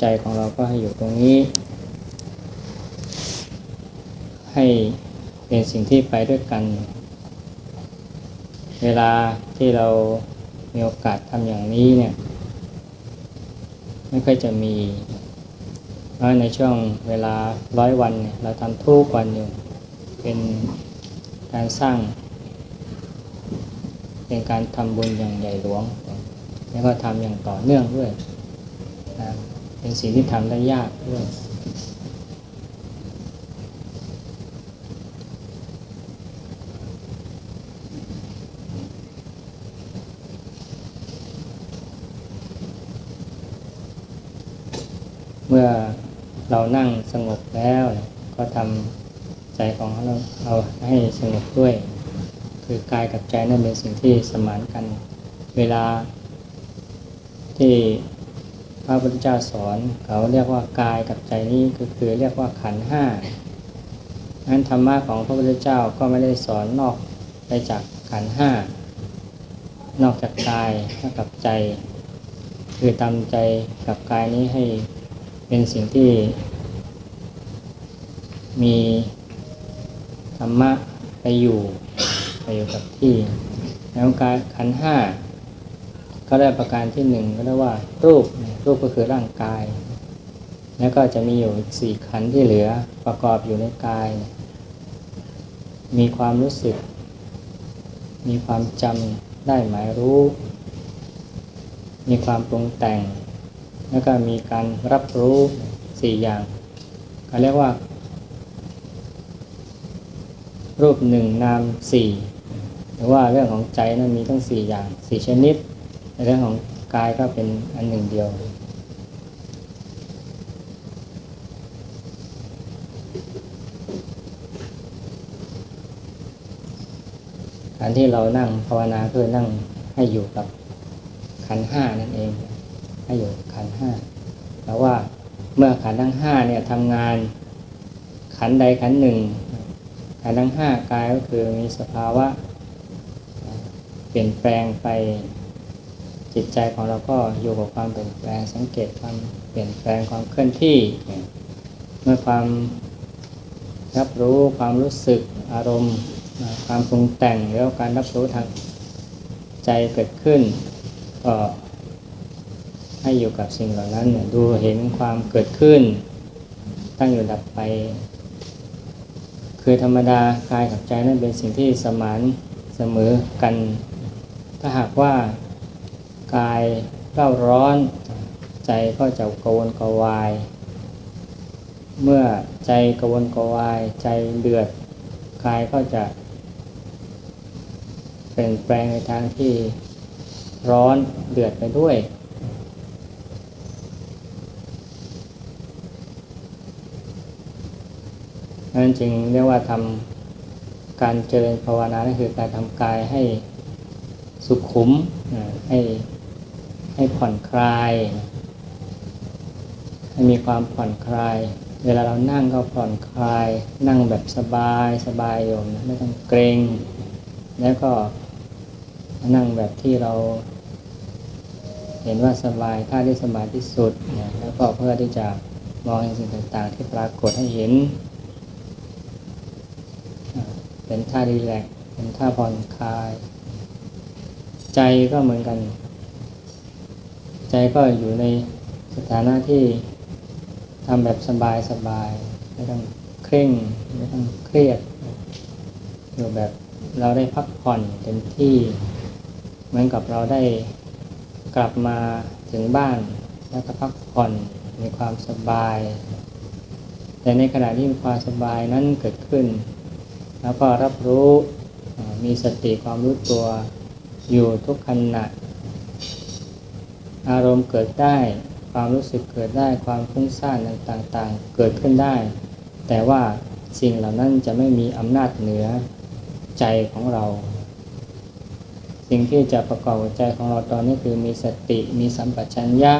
ใจของเราก็ให้อยู่ตรงนี้ ให้เป็นสิ่งที่ไปด้วยกัน เวลาที่เรามีโอกาสทำอย่างนี้เนี่ย ไม่ค่อยจะมีเพราะในช่วงเวลาร้อยวันเนี่ยเราทำทุกวันอยู่ เป็นการสร้าง เป็นการทำบุญอย่างใหญ่หลวง แล้วก็ทำอย่างต่อเนื่องด้วยนะ เป็นสิ่งที่ทำได้ยากด้วยเมื่อเรานั่งสงบแล้ว ก็ทำใจของเราเอาให้สงบด้วย คือกายกับใจนั่นเป็นสิ่งที่สมานกัน เวลาที่ พระพุทธเจ้าสอนเขาเรียกว่ากายกับใจนี้ก็คือเรียกว่าขันห้านั้นธรรมะของพระพุทธเจ้าก็ไม่ได้สอนนอกไปจากขันห้านอกจากกายกับใจ คือตามใจกับกายนี้ให้เป็นสิ่งที่ มีธรรมะไปอยู่ไปอยู่กับที่แล้วกายขันห้า ก็ได้ประการที่หนึ่งก็เรียกว่ารูปรูปก็คือร่างกาย แล้วก็จะมีอยู่สี่ขันที่เหลือประกอบอยู่ในกาย มีความรู้สึก มีความจำได้หมายรู้ มีความปรุงแต่ง แล้วก็มีการรับรู้สี่อย่างเขาเรียกว่า รูปหนึ่งนามสี่หรือว่าเรื่องของใจนั้นมีทั้งสี่อย่างสี่ชนิด ในเรื่องของกายก็เป็นอันหนึ่งเดียว การที่เรานั่งภาวนาคือนั่งให้อยู่กับขันห้านั่นเอง ให้อยู่ขันห้าแปลว่าเมื่อขันทั้งห้าเนี่ยทำงานขันใดขันหนึ่งขันทั้งห้ากายก็คือมีสภาวะ เปลี่ยนแปลงไป จิตใจของเราก็อยู่กับความเปลี่ยนแปลงสังเกตความเปลี่ยนแปลงความเคลื่อนที่เมื่อความรับรู้ความรู้สึกอารมณ์ ความปรุงแต่งแล้วการรับรู้ทางใจเกิดขึ้นก็ให้อยู่กับสิ่งเหล่านั้นดูเห็นความเกิดขึ้น ตั้งอยู่ดับไป คือธรรมดากายกับใจนั้นเป็นสิ่งที่สมานเสมอกัน ถ้าหากว่า กายเร่าร้อน ใจก็จะกวนกวาย เมื่อใจกวนกวาย ใจเดือดกายก็จะเปลี่ยนแปลงในทางที่ร้อนเดือดไปด้วย นั่นจึงเรียกว่าทำการเจริญภาวนาคือการทำกายให้สุขุมให้ ให้ผ่อนคลาย ให้มีความผ่อนคลาย เวลาเรานั่งก็ผ่อนคลาย นั่งแบบสบายสบายโยมไม่ต้องเกรง แล้วก็นั่งแบบที่เรา เห็นว่าสบายท่าที่สบายที่สุดนะแล้วก็เพื่อที่จะมองเห็นสิ่งต่างๆ ที่ปรากฏให้เห็น เป็นท่าดีแลกเป็นท่าผ่อนคลาย ใจก็เหมือนกัน ใจก็อยู่ในสถานะที่ทำแบบสบายสบายไม่ต้องเคร่งไม่ต้องเครียดอยู่แบบเราได้พักผ่อนเต็มที่เหมือนกับเราได้กลับมาถึงบ้าน แล้วก็พักผ่อนมีความสบาย แต่ในขณะที่มีความสบายนั้นเกิดขึ้น แล้วก็รับรู้มีสติความรู้ตัวอยู่ทุกขณะ อารมณ์เกิดได้ ความรู้สึกเกิดได้ ความฟุ้งซ่านต่างๆ เกิดขึ้นได้ แต่ว่าสิ่งเหล่านั้นจะไม่มีอำนาจเหนือใจของเรา สิ่งที่จะประกอบใจของเราตอนนี้คือมีสติ มีสัมปชัญญะ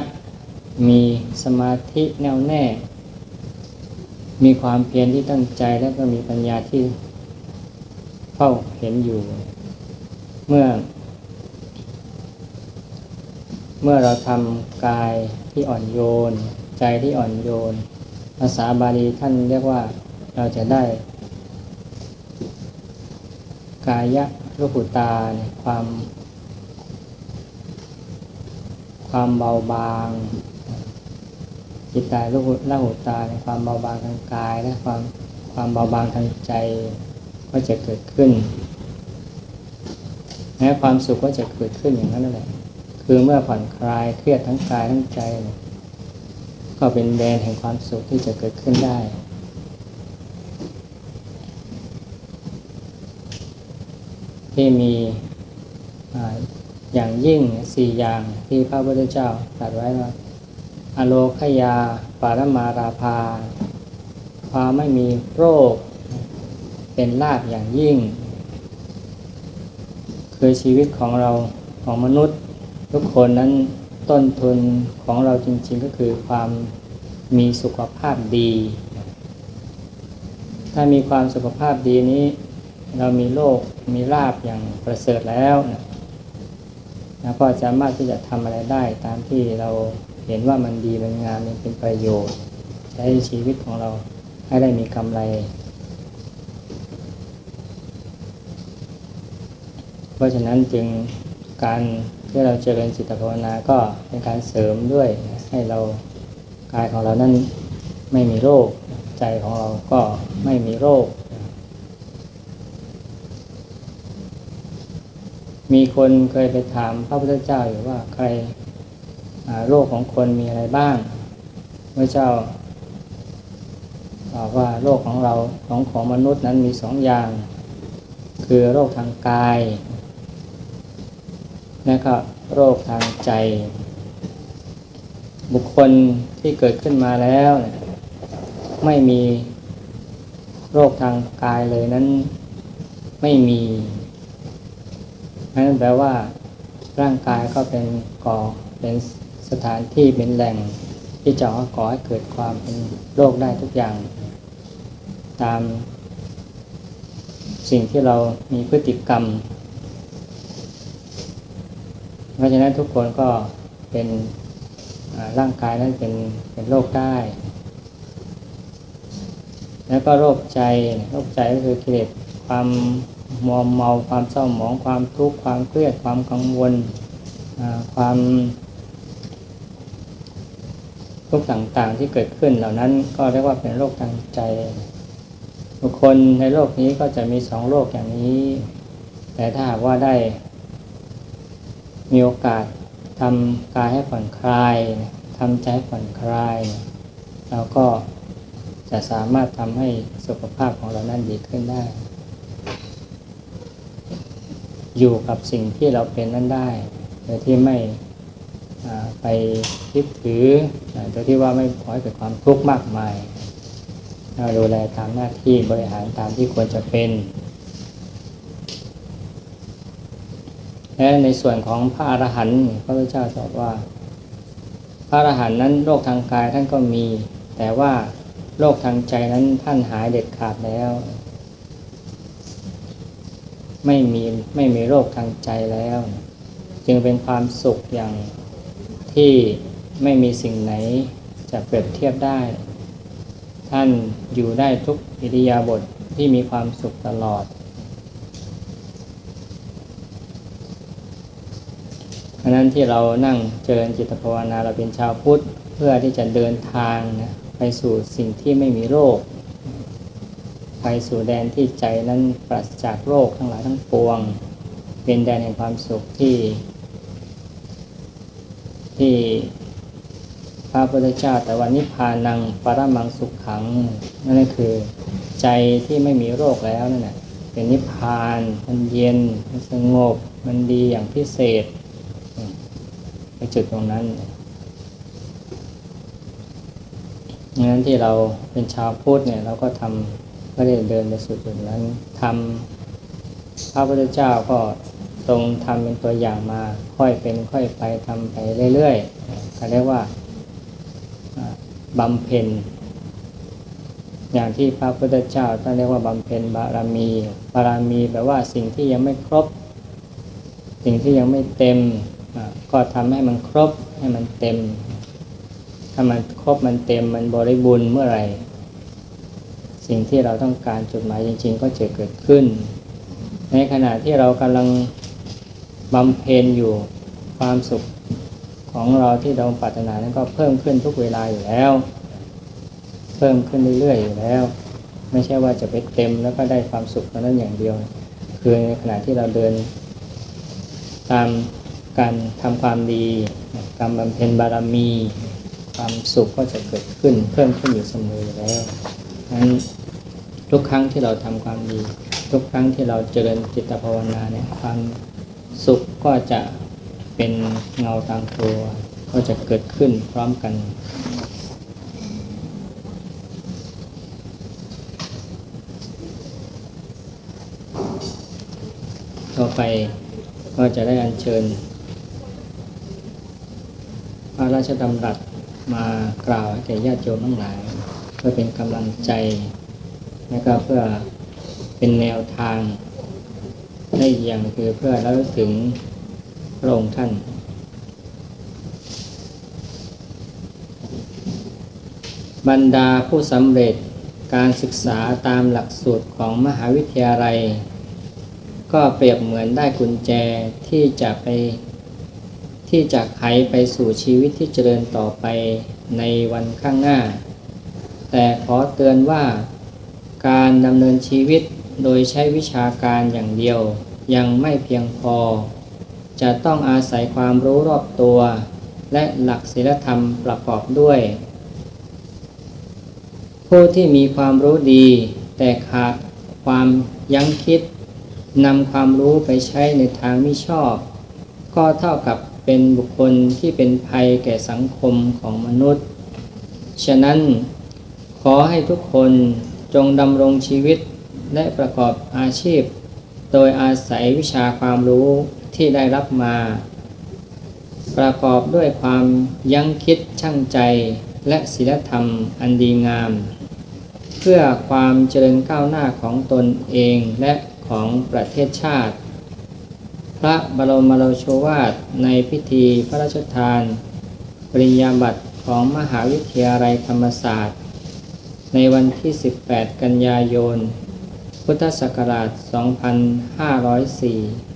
มีสมาธิแน่วแน่ มีความเพียรที่ตั้งใจแล้วก็มีปัญญาที่เฝ้าเห็นอยู่ เมื่อ เมื่อเราทำกายที่อ่อนโยน ใจที่อ่อนโยน ภาษาบาลีท่านเรียกว่าเราจะได้ กายะรูปุตาเนี่ยความ ความเบาบางจิตตายรูปละหุตาในความเบาบางทางกายและความความเบาบางทางใจก็จะเกิดขึ้นแม้ความสุขก็จะเกิดขึ้นอย่างนั้นนั่นแหละ คือเมื่อผ่อนคลายเครียดทั้งกายทั้งใจ ก็เป็นแดนแห่งความสุขที่จะเกิดขึ้นได้ ที่มีอย่างยิ่งสี่อย่างที่พระพุทธเจ้าตรัสไว้ว่า อโลคยา ปารมาราภา ความไม่มีโรค เป็นลาภอย่างยิ่ง คือชีวิตของเราของมนุษย์ ทุกคนนั้นต้นทุนของเราจริงๆก็คือความมีสุขภาพดี ถ้ามีความสุขภาพดีนี้ เรามีโลกมีลาบอย่างประเสริฐแล้วนะแล้วก็สามารถที่จะทำอะไรได้ตามที่เราเห็นว่ามันดีมันงามมันเป็นประโยชน์ ใช้ชีวิตของเราให้ได้มีกำไร เพราะฉะนั้นจึง การที่เราเจริญจิตภาวนาก็เป็นการเสริมด้วยให้เรากายของเรานั้นไม่มีโรค ใจของเราก็ไม่มีโรค มีคนเคยไปถามพระพุทธเจ้าอยู่ว่าใครโรคของคนมีอะไรบ้างเมื่อเจ้าบอกว่าโรคของเราของของมนุษย์นั้นมีสองอย่าง คือโรคทางกาย และก็โรคทางใจ บุคคลที่เกิดขึ้นมาแล้ว ไม่มีโรคทางกายเลยนั้นไม่มีนั่นแปลว่า ร่างกายก็เป็นก่อเป็นสถานที่เป็นแหล่งที่จะก่อให้เกิดความเป็นโรคได้ทุกอย่าง ตามสิ่งที่เรามีพฤติกรรม เพราะฉะนั้นทุกคนก็เป็นร่างกายนั้นเป็นเป็นโรคได้ แล้วก็โรคใจโรคใจก็คือกิเลสความมัวเมาความเศร้าหมองความทุกข์ความเครียดความกังวลความทุกข์ต่างๆที่เกิดขึ้นเหล่านั้นก็เรียกว่าเป็นโรคทางใจบุคคลในโลกนี้ก็จะมีสองโรคอย่างนี้ แต่ถ้าหากว่าได้ มีโอกาสทำกายให้ผ่อนคลายทำใจให้ผ่อนคลายเราก็จะสามารถทำให้สุขภาพของเรานั้นดีขึ้นได้ อยู่กับสิ่งที่เราเป็นนั้นได้ โดยที่ไม่ไปคิดถือโดยที่ว่าไม่ขอให้เกิดความทุกข์มากมายเราดูแลตามหน้าที่บริหารตามที่ควรจะเป็น และในส่วนของพระอรหันต์พระพุทธเจ้าตรัสว่า พระอรหันต์นั้นโรคทางกายท่านก็มี แต่ว่าโรคทางใจนั้นท่านหายเด็ดขาดแล้ว ไม่มีไม่มีโรคทางใจแล้ว จึงเป็นความสุขอย่างที่ไม่มีสิ่งไหนจะเปรียบเทียบได้ ท่านอยู่ได้ทุกอิริยาบถทที่มีความสุขตลอด เพ ราะนั้นที่เรานั่งเจริญจิตภาวนาเราเป็นชาวพุทธเพื่อที่จะเดินทางนะไปสู่สิ่งที่ไม่มีโรค ไปสู่แดนที่ใจนั้นปราศจากโรคทั้งหลายทั้งปวง เป็นแดนแห่งความสุขที่ ที่พระพุทธเจ้าแต่วันนิพพานังปรมังสุขขัง นั่นก็คือใจที่ไม่มีโรคแล้วนั่นแหละเป็นนิพพานมันเย็นมันสงบมันดีอย่างพิเศษ จุดตรงนั้นดังนั้นที่เราเป็นชาวพุทธเนี่ยเราก็ทำก็ได้เดินไปสู่จุดนั้นทำพระพุทธเจ้าก็ตรงทำเป็นตัวอย่างมา ค่อยเป็นค่อยไปทำไปเรื่อยๆเขาเรียกว่าบำเพ็ญอย่างที่พระพุทธเจ้าท่านเรียกว่าบำเพ็ญบารมี บารมีแปลว่าสิ่งที่ยังไม่ครบ สิ่งที่ยังไม่เต็ม ก็ทำให้มันครบให้มันเต็ม ถ้ามันครบมันเต็มมันบริบูรณ์เมื่อไหร่ สิ่งที่เราต้องการจุดหมายจริง ๆ ก็จะเกิดขึ้น ในขณะที่เรากำลังบำเพ็ญอยู่ความสุขของเราที่เราปรารถนานั้นก็เพิ่มขึ้นทุกเวลาอยู่แล้ว เพิ่มขึ้นเรื่อยๆอยู่แล้ว ไม่ใช่ว่าจะไปเต็มแล้วก็ได้ความสุขเท่านั้นอย่างเดียว คือในขณะที่เราเดิน ตาม การทำความดี การบำเพ็ญบารมี ความสุขก็จะเกิดขึ้นเพิ่มขึ้นอยู่เสมอแล้วนั้นทุกครั้งที่เราทำความดี ทุกครั้งที่เราเจริญจิตภาวนาเนี่ยความสุขก็จะเป็นเงาตามตัวก็จะเกิดขึ้นพร้อมกันต่อไปก็จะได้อัญเชิญ พระราชดำรัสมากล่าวให้แก่ญาติโยมทั้งหลาย เพื่อเป็นกำลังใจและก็เพื่อเป็นแนวทางได้อย่างคือเพื่อระลึกถึงพระองค์ท่าน บรรดาผู้สำเร็จการศึกษาตามหลักสูตรของมหาวิทยาลัย ก็เปรียบเหมือนได้กุญแจที่จะไป ที่จะไขไปสู่ชีวิตที่เจริญต่อไปในวันข้างหน้า แต่ขอเตือนว่า การดำเนินชีวิตโดยใช้วิชาการอย่างเดียวยังไม่เพียงพอ จะต้องอาศัยความรู้รอบตัว และหลักศีลธรรมประกอบด้วย ผู้ที่มีความรู้ดี แต่ขาดความยั้งคิดนำความรู้ไปใช้ในทางไม่ชอบ ก็เท่ากับ เป็นบุคคลที่เป็นภัยแก่สังคมของมนุษย์ ฉะนั้นขอให้ทุกคนจงดำรงชีวิตและประกอบอาชีพ โดยอาศัยวิชาความรู้ที่ได้รับมา ประกอบด้วยความยั้งคิดชั่งใจและศีลธรรมอันดีงาม เพื่อความเจริญก้าวหน้าของตนเองและของประเทศชาติ ระบรมโลโชวาทในพิธีพระราชทาน ปริญญาบัตรของมหาวิทยาลัยธรรมศาสตร์ ในวันที่ 18 กันยายน พุทธศักราช 2504